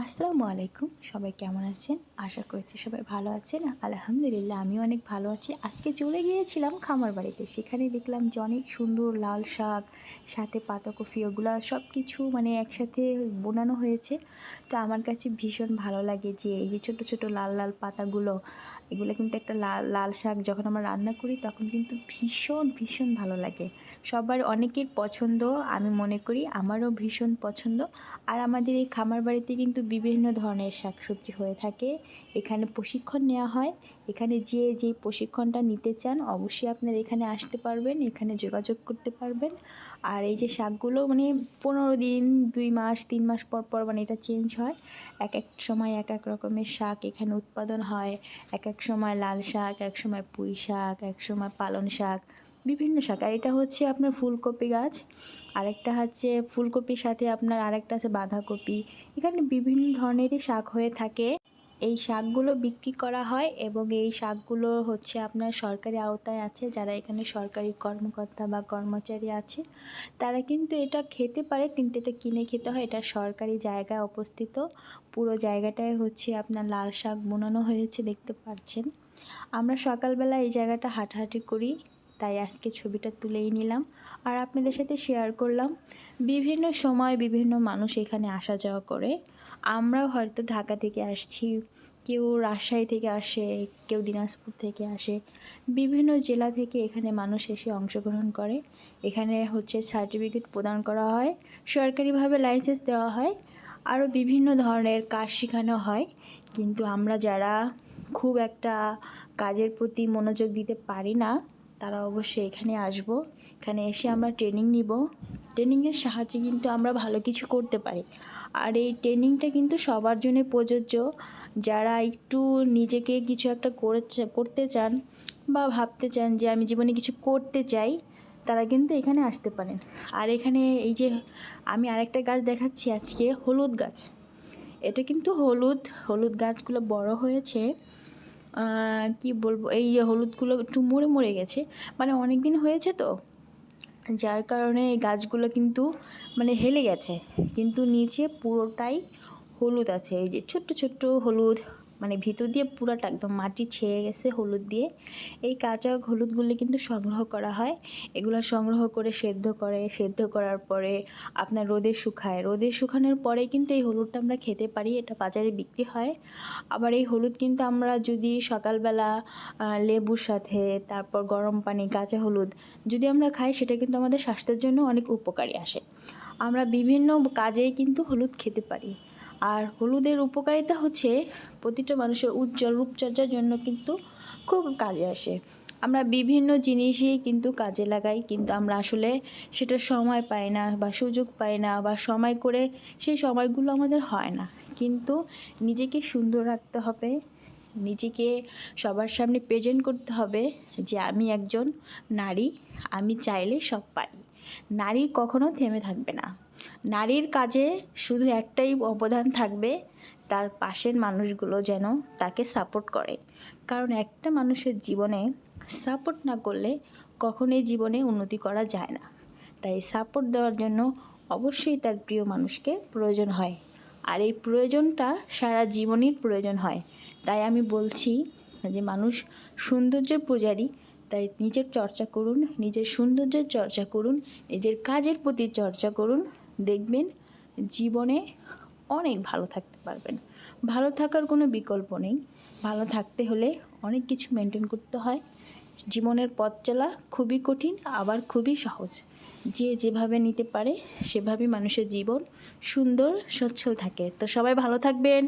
আসসালামু আলাইকুম। সবাই কেমন আছেন? আশা করছি সবাই ভালো আছেন। আলহামদুলিল্লাহ আমি অনেক ভালো আছি। আজকে চলে গিয়েছিলাম খামার বাড়িতে। সেখানে দেখলাম যে অনেক সুন্দর লাল শাক, সাথে পাতাকপি, ওগুলো সব কিছু মানে একসাথে বোনানো হয়েছে। তো আমার কাছে ভীষণ ভালো লাগে যে এই যে ছোটো ছোটো লাল লাল পাতাগুলো, এগুলো কিন্তু একটা লাল লাল শাক যখন আমরা রান্না করি তখন কিন্তু ভীষণ ভীষণ ভালো লাগে। সবার অনেকের পছন্দ, আমি মনে করি আমারও ভীষণ পছন্দ। আর আমাদের এই খামার বাড়িতে কিন্তু বিভিন্ন ধরনের শাকসবজি হয়ে থাকে। এখানে প্রশিক্ষণ নেওয়া হয়। এখানে যে যেই প্রশিক্ষণটা নিতে চান, অবশ্যই আপনারা এখানে আসতে পারবেন, এখানে যোগাযোগ করতে পারবেন। আর এই যে শাকগুলো মানে পনেরো দিন, দুই মাস, তিন মাস পর পর মানে এটা চেঞ্জ হয়। এক এক সময় এক এক রকমের শাক এখানে উৎপাদন হয়। এক এক সময় লাল শাক, এক সময় পুঁই শাক, এক সময় পালং শাক, বিভিন্ন শাক। আর এটা হচ্ছে আপনার ফুলকপি গাছ। আরেকটা হচ্ছে ফুলকপির সাথে আপনার আরেকটা আছে বাঁধাকপি। এখানে বিভিন্ন ধরনেরই শাক হয়ে থাকে। এই শাকগুলো বিক্রি করা হয় এবং এই শাকগুলো হচ্ছে আপনার সরকারি আওতায় আছে। যারা এখানে সরকারি কর্মকর্তা বা কর্মচারী আছে, তারা কিন্তু এটা খেতে পারে, কিন্তু এটা কিনে খেতে হয়। এটা সরকারি জায়গায় অবস্থিত। পুরো জায়গাটায় হচ্ছে আপনার লাল শাক বোনানো হয়েছে, দেখতে পাচ্ছেন। আমরা সকালবেলা এই জায়গাটা হাঁটাহাঁটি করি। তাই আজকে ছবিটা তুলেই নিলাম। আর আপনাদের সাথে শেয়ার করলাম, বিভিন্ন সময় বিভিন্ন মানুষ এখানে আসা যাওয়া করে। আমরাও হয়তো ঢাকা থেকে আসছি, কেউ রাজশাহী থেকে আসে, কেউ দিনাজপুর থেকে আসে। বিভিন্ন জেলা থেকে এখানে মানুষ এসে অংশগ্রহণ করে। এখানে হচ্ছে সার্টিফিকেট প্রদান করা হয়, সরকারিভাবে লাইসেন্স দেওয়া হয়, আরও বিভিন্ন ধরনের কাজ শেখানো হয়। কিন্তু আমরা যারা খুব একটা কাজের প্রতি মনোযোগ দিতে পারি না তারা অবশ্যই এখানে আসব। এখানে এসে আমরা ট্রেনিং নিব। ট্রেনিংয়ের সাহায্যে কিন্তু আমরা ভালো কিছু করতে পারি। আর এই ট্রেনিংটা কিন্তু সবার জন্য প্রযোজ্য। যারা একটু নিজেকে কিছু একটা করে করতে চান বা ভাবতে চান যে আমি জীবনে কিছু করতে চাই, তারা কিন্তু এখানে আসতে পারেন। আর এখানে এই যে আমি আরেকটা গাছ দেখাচ্ছি আজকে, হলুদ গাছ। এটা কিন্তু হলুদ হলুদ গাছগুলো বড় হয়েছে। কি বলব, এই হলুদগুলো একটু মরে মরে গেছে। মানে অনেক দিন হয়েছে তো, যার কারণে এই গাছগুলো কিন্তু মানে হেলে গেছে। কিন্তু নিচে পুরোটাই হলুদ আছে, এই যে ছোট্ট ছোট্ট হলুদ। ভিতর দিয়ে পুরোটা একদম মাটি ছেয়ে গেছে হলুদ দিয়ে। এই কাঁচা হলুদগুলি কিন্তু সংগ্রহ করা হয়। এগুলো সংগ্রহ করে সেদ্ধ করে, সেদ্ধ করার পরে আপনার রোদে শুকায়। রোদে শুকানোর পরে কিন্তু এই হলুদটা আমরা খেতে পারি, এটা বাজারে বিক্রি হয়। আবার এই হলুদ কিন্তু আমরা যদি সকালবেলা লেবুর সাথে, তারপর গরম পানি, কাঁচা হলুদ যদি আমরা খাই, সেটা কিন্তু আমাদের স্বাস্থ্যের জন্য অনেক উপকারী আসে। আমরা বিভিন্ন কাজেই কিন্তু হলুদ খেতে পারি। আর হলুদের উপকারিতা হচ্ছে প্রতিটা মানুষের উজ্জ্বল রূপচর্চার জন্য কিন্তু খুব কাজে আসে। আমরা বিভিন্ন জিনিসই কিন্তু কাজে লাগাই, কিন্তু আমরা আসলে সেটা সময় পাই না বা সুযোগ পাই না বা সময় করে সেই সময়গুলো আমাদের হয় না। কিন্তু নিজেকে সুন্দর রাখতে হবে, নিজেকে সবার সামনে প্রেজেন্ট করতে হবে যে আমি একজন নারী, আমি চাইলে সব পারি। নারী কখনো থেমে থাকবে না। নারীর কাজে শুধু একটাই অবদান থাকবে তার পাশের মানুষগুলো যেন তাকে সাপোর্ট করে। কারণ একটা মানুষের জীবনে সাপোর্ট না করলে কখনোই জীবনে উন্নতি করা যায় না। তাই সাপোর্ট দেওয়ার জন্য অবশ্যই তার প্রিয় মানুষকে প্রয়োজন হয়। আর এই প্রয়োজনটা সারা জীবনের প্রয়োজন হয়। তাই আমি বলছি যে মানুষ সৌন্দর্যের পূজারী, তাই নিজের চর্চা করুন, নিজের সৌন্দর্যের চর্চা করুন, নিজের কাজের প্রতি চর্চা করুন দেখবেন জীবনে অনেক ভালো থাকতে পারবেন। ভালো থাকার কোনো বিকল্প নেই। ভালো থাকতে হলে অনেক কিছু মেনটেন করতে হয়। জীবনের পথ চলা খুবই কঠিন, আবার খুবই সহজ। যে যেভাবে নিতে পারে, সেভাবেই মানুষের জীবন সুন্দর, সচ্ছল থাকে। তো সবাই ভালো থাকবেন।